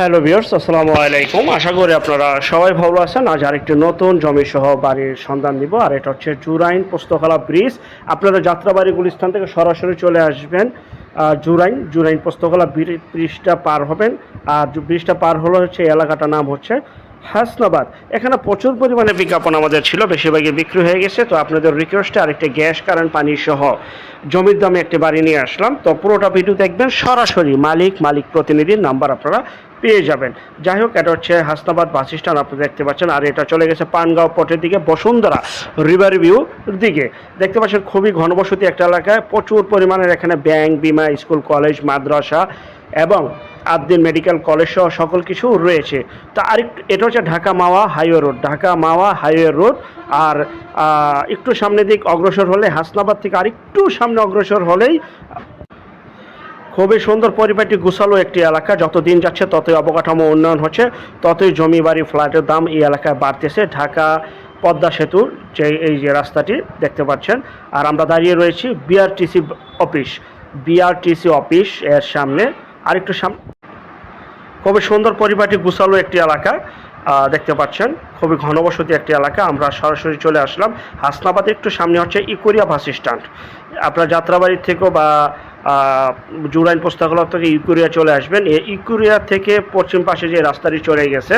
Hello viewers, আসসালামু আলাইকুম। আশা করি আপনারা সবাই ভালো আছেন। আজ আরেকটি নতুন জমি সহ বাড়ির সন্ধান দিব আর এটা হচ্ছে জুরাইন পোস্তকলা ব্রিজ। আপনারা যাত্রাবাড়ি স্থান থেকে সরাসরি চলে আসবেন জুরাইন জুরাইন পোস্তকলা ব্রি- ব্রিজটা পার হবেন। আর ব্রিজটা পার হলো হচ্ছে এলাকাটার নাম হচ্ছে হাসনাবাদ। এখানে প্রচুর পরিমাণে বিজ্ঞাপন আমাদের ছিল, বেশিরভাগই বিক্রি হয়ে গেছে। তো আপনাদের রিকোয়েস্টে আরেকটি গ্যাস কারেন্ট পানি সহ জমির দামে একটি বাড়ি নিয়ে আসলাম। তো পুরোটা ভিডিও দেখবেন, সরাসরি মালিক মালিক প্রতিনিধির নাম্বার আপনারা পেয়ে যাবেন। যাই হোক, এটা হচ্ছে হাসনাবাদ বাস স্ট্যান্ড আপনারা দেখতে পাচ্ছেন। আর এটা চলে গেছে পানগাঁও পটের দিকে, বসুন্ধরা রিভার ভিউ দিকে। দেখতে পাচ্ছেন, খুবই ঘনবসতি একটা এলাকায় প্রচুর পরিমাণের এখানে ব্যাংক বিমা, স্কুল কলেজ মাদ্রাসা এবং আবদিন মেডিকেল কলেজ সহ সকল কিছু রয়েছে। তা আরেকটু এটা হচ্ছে Dhaka Mawa highway road. Dhaka Mawa highway road. আর একটু সামনে দিক অগ্রসর হলে হাসনাবাদ থেকে আরেকটু সামনে অগ্রসর হলেই খুবই সুন্দর পরিপাটি গুছালো একটি এলাকা। যত দিন যাচ্ছে ততই অবকাঠামো উন্নয়ন হচ্ছে, ততই জমি বাড়ি ফ্ল্যাটের দাম এই এলাকায় বাড়তেছে। ঢাকা পদ্মা সেতুর যে এই যে রাস্তাটি দেখতে পাচ্ছেন। আর আমরা দাঁড়িয়ে রয়েছি বিআরটিসি অফিস। বিআরটিসি অফিস এর সামনে। আরেকটু সামনে খুবই সুন্দর পরিপাটি গুছালো একটি এলাকা দেখতে পাচ্ছেন। খুবই ঘনবসতি একটি এলাকা। আমরা সরাসরি চলে আসলাম। হাসনাবাদ একটু সামনে হচ্ছে ইকোরিয়া বাস স্ট্যান্ড। আপনার যাত্রাবাড়ির থেকেও বা জুরাইন পোস্তাগুলো থেকে ইকুরিয়া চলে আসবেন। এই ইকোরিয়া থেকে পশ্চিম পাশে যে রাস্তাটি চলে গেছে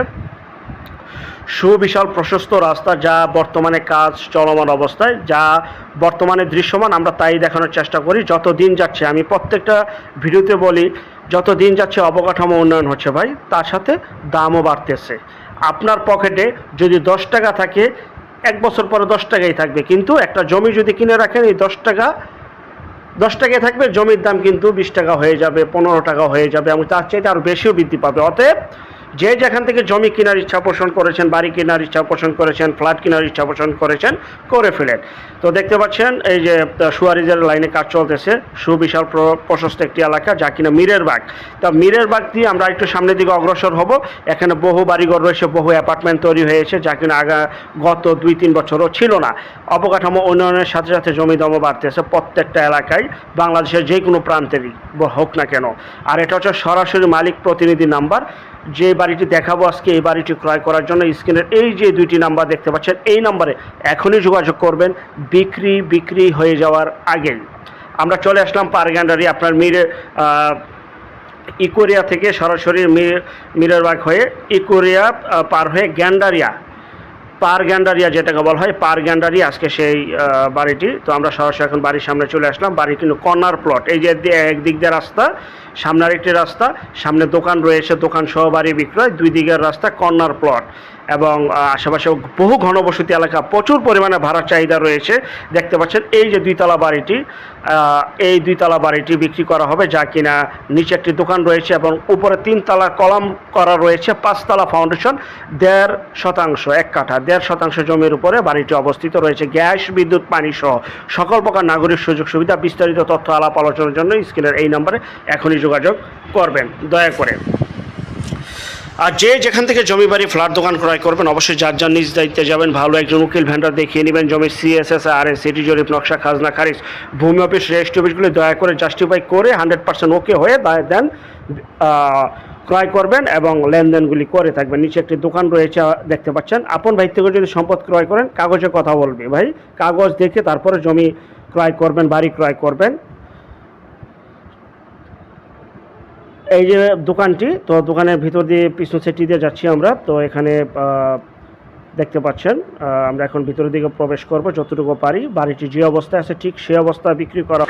সুবিশাল, প্রশস্ত রাস্তা যা বর্তমানে কাজ চলমান অবস্থায়, যা বর্তমানে দৃশ্যমান, আমরা তাই দেখানোর চেষ্টা করি। যত দিন যাচ্ছে, আমি প্রত্যেকটা ভিডিওতে বলি, যত দিন যাচ্ছে অবকাঠামো উন্নয়ন হচ্ছে ভাই, তার সাথে দামও বাড়তেছে। আপনার পকেটে যদি দশ টাকা থাকে, এক বছর পরে দশ টাকাই থাকবে, কিন্তু একটা জমি যদি কিনে রাখেন, এই দশ টাকা, দশ টাকায় থাকবে, জমির দাম কিন্তু বিশ টাকা হয়ে যাবে, পনেরো টাকা হয়ে যাবে, এবং তার চাইতে আরও বেশিও বৃদ্ধি পাবে। অতএব যে যেখান থেকে জমি কেনার ইচ্ছা পোষণ করেছেন, বাড়ি কেনার ইচ্ছা পোষণ করেছেন, ফ্ল্যাট কেনার ইচ্ছা পোষণ করেছেন, করে ফেলেন। তো দেখতে পাচ্ছেন, এই যে সুয়ারিজের লাইনে কাজ চলতেছে। সুবিশাল প্র- প্রশস্ত একটি এলাকা যা কিনা মীরের বাগ। তা মীরের বাগ দিয়ে আমরা একটু সামনের দিকে অগ্রসর হব। এখানে বহু বাড়িঘর রয়েছে, বহু অ্যাপার্টমেন্ট তৈরি হয়েছে যা কিনা আগা, গত দুই তিন বছরও ছিল না। অবকাঠামো উন্নয়নের সাথে সাথে জমি দামও বাড়তেছে প্রত্যেকটা এলাকায়, বাংলাদেশের যে কোনো প্রান্তেরই হোক না কেন। আর এটা হচ্ছে সরাসরি মালিক প্রতিনিধি নাম্বার। যে বাড়িটি দেখাবো আজকে এই বাড়িটি ক্রয় করার জন্য স্ক্রিনের এই যে দুইটি নাম্বার দেখতে পাচ্ছেন, এই নাম্বারে এখনই যোগাযোগ করবেন, বিক্রি বিক্রি হয়ে যাওয়ার আগেই। আমরা চলে আসলাম পারগ্যান্ডারি আপনার মিরে ইকোরিয়া থেকে সরাসরি মির- বাঘ হয়ে ইকোরিয়া পার হয়ে গ্যান্ডারিয়া পার গ্যান্ডারিয়া যেটাকে বলা হয়, পার গ্যান্ডারিয়া আজকে সেই বাড়িটি। তো আমরা সরাসরি এখন বাড়ির সামনে চলে আসলাম। বাড়ি কিন্তু কর্নার প্লট। এই যে একদিক দিয়ে রাস্তা সামনে আরেকটি রাস্তা, সামনে দোকান রয়েছে দোকান সহ বাড়ি বিক্রয়, দুই দিকের রাস্তা কর্নার প্লট। এবং আশেপাশে বহু ঘনবসতি এলাকা প্রচুর পরিমাণে ভাড়ার চাহিদা রয়েছে। দেখতে পাচ্ছেন এই যে দুইতলা বাড়িটি এই দুইতলা বাড়িটি বিক্রি করা হবে যা কিনা নিচে একটি দোকান রয়েছে এবং উপরে তিনতলা কলাম করা রয়েছে, পাঁচতলা ফাউন্ডেশন, দেড় শতাংশ, এক কাঠা, দেড় শতাংশ জমির উপরে বাড়িটি অবস্থিত রয়েছে। গ্যাস, বিদ্যুৎ, পানি সহ সকল প্রকার নাগরিক সুযোগ সুবিধা, বিস্তারিত তথ্য, আলাপ আলোচনার জন্য স্ক্রিনের এই নম্বরে এখনই যোগাযোগ করবেন। দয়া করে। আর যে যেখান থেকে জমি বাড়ি, ফ্ল্যাট দোকান ক্রয় করবেন, অবশ্যই যার যার নিজ দায়িত্বে যাবেন, ভালো একজন উকিল ভেন্ডার দেখিয়ে নেবেন জমি সিএসএস আর এস সিটি জরিপ, নকশা, খাজনা, খারিজ, ভূমি অফিস, রেজিস্ট্রি অফিসগুলি দয়া করে জাস্টিফাই করে হান্ড্রেড পার্সেন্ট ওকে হয়ে দায় দেন ক্রয় করবেন এবং লেনদেনগুলি করে থাকবেন। নিচে একটি দোকান রয়েছে, দেখতে পাচ্ছেন। আপন ভাই থেকে যদি সম্পদ ক্রয় করেন, কাগজে কথা বলবে। ভাই, কাগজ দেখে তারপরে জমি ক্রয় করবেন, বাড়ি ক্রয় করবেন। এই যে দোকানটি, তো দোকানের ভিতর দিয়ে পিছন সেটি দিয়ে যাচ্ছি আমরা। তো এখানে দেখতে পাচ্ছেন আমরা এখন ভিতরের দিকে প্রবেশ করব যতটুকু পারি। বাড়িটি যে অবস্থায় আছে ঠিক সেই অবস্থায় বিক্রি করা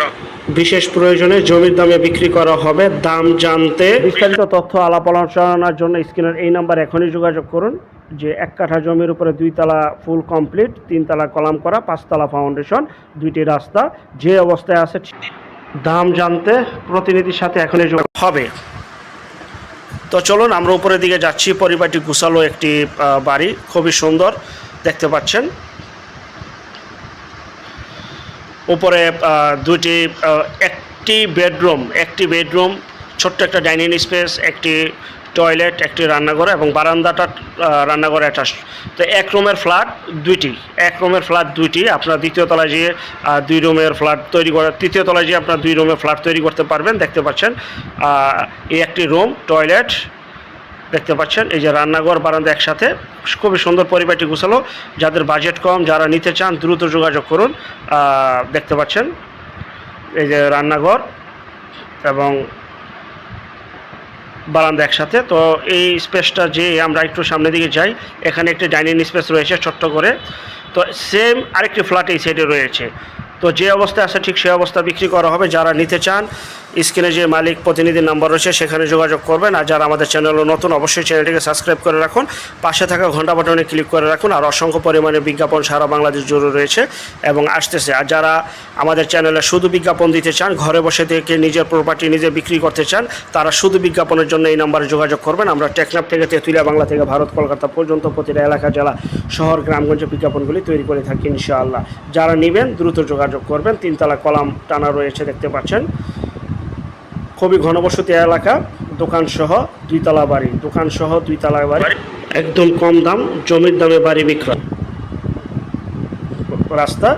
বিশেষ প্রয়োজনে জমির দামে বিক্রি করা হবে। দাম জানতে বিস্তারিত তথ্য, আলাপ আলোচনার জন্য স্ক্রিনের এই নাম্বার এখনই যোগাযোগ করুন, যে এক কাঠা জমির উপরে দুই তালা ফুল কমপ্লিট, তিনতলা কলাম করা, পাঁচতলা ফাউন্ডেশন, দুইটি রাস্তা, যে অবস্থায় আছে দাম জানতে প্রতিনিধির সাথে এখনই যোগাযোগ হবে। তো চলুন আমরা উপরের দিকে যাচ্ছি। পরিবারটি গুছালো একটি বাড়ি। খুবই সুন্দর দেখতে পাচ্ছেন। উপরে আহ, একটি বেডরুম একটি বেডরুম ছোট্ট একটা ডাইনিং স্পেস একটি টয়লেট, একটি রান্নাঘর এবং বারান্দাটা রান্নাঘর অ্যাটাচ। তো এক রুমের ফ্ল্যাট দুইটি। এক রুমের ফ্ল্যাট দুইটি। আপনার দ্বিতীয় তলায় যেয়ে দুই রুমের ফ্ল্যাট তৈরি করে, তৃতীয় তলায় যেয়ে আপনার দুই রুমের ফ্ল্যাট তৈরি করতে পারবেন, দেখতে পাচ্ছেন। এই একটি রুম, টয়লেট, দেখতে পাচ্ছেন। এই যে রান্নাঘর, বারান্দা একসাথে। খুবই সুন্দর পরিবারটি গুছালো। যাদের বাজেট কম, যারা নিতে চান, দ্রুত যোগাযোগ করুন। দেখতে পাচ্ছেন। এই যে রান্নাঘর এবং বারান্দা একসাথে। তো এই স্পেসটা যে আমরা একটু সামনের দিকে যাই, এখানে একটি ডাইনিং স্পেস রয়েছে ছোট্ট করে। তো সেম আরেকটি ফ্ল্যাট এই সাইডে রয়েছে। তো যে অবস্থায় আছে ঠিক সেই অবস্থা বিক্রি করা হবে। যারা নিতে চান স্ক্রিনে যে মালিক প্রতিনিধির নাম্বার রয়েছে, সেখানে যোগাযোগ করবেন। আর যারা আমাদের চ্যানেলে নতুন, অবশ্যই চ্যানেলটিকে সাবস্ক্রাইব করে রাখুন। পাশে থাকা ঘণ্টা বাটনে ক্লিক করে রাখুন। আর অসংখ্য পরিমাণে বিজ্ঞাপন সারা বাংলাদেশ জুড়ে রয়েছে এবং আসতেছে। আর যারা আমাদের চ্যানেলে শুধু বিজ্ঞাপন দিতে চান, ঘরে বসে থেকে নিজের প্রপার্টি নিজে বিক্রি করতে চান, তারা শুধু বিজ্ঞাপনের জন্য এই নাম্বারে যোগাযোগ করবেন। আমরা টেকনাফ থেকে তেঁতুলিয়া বাংলা থেকে ভারত, কলকাতা পর্যন্ত প্রতিটা এলাকা, জেলা, শহর, গ্রামগঞ্জে বিজ্ঞাপনগুলি তৈরি করে থাকি ইনশাআল্লাহ। যারা নেবেন, দ্রুত যোগাযোগ করবেন। তিনতলা কলাম টানা রয়েছে, দেখতে পাচ্ছেন। খুবই ঘনবসতি এলাকা দোকান সহ দুইতলা বাড়ি। দোকান সহ দুইতলা বাড়ি। একদম কম দাম, জমির দামে বাড়ি বিক্রয়। রাস্তা,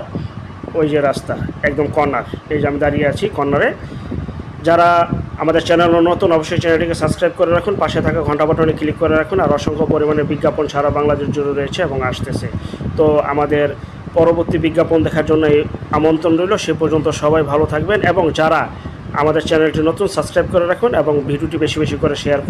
ওই যে রাস্তা, একদম কর্নার। এই যে আমি দাঁড়িয়ে আছি কর্নারে। যারা আমাদের চ্যানেল নতুন, অবশ্যই চ্যানেলটিকে সাবস্ক্রাইব করে রাখুন, পাশে থাকা ঘণ্টা বাটনে ক্লিক করে রাখুন, আর অসংখ্য পরিমাণে বিজ্ঞাপন সারা বাংলাদেশ জুড়ে রয়েছে এবং আসতেছে। তো আমাদের পরবর্তী বিজ্ঞাপন দেখার জন্য আমন্ত্রণ রইল। সে পর্যন্ত সবাই ভালো থাকবেন এবং যারা আমাদের চ্যানেলটি নতুন সাবস্ক্রাইব করে রাখুন এবং ভিডিওটি বেশি বেশি করে শেয়ার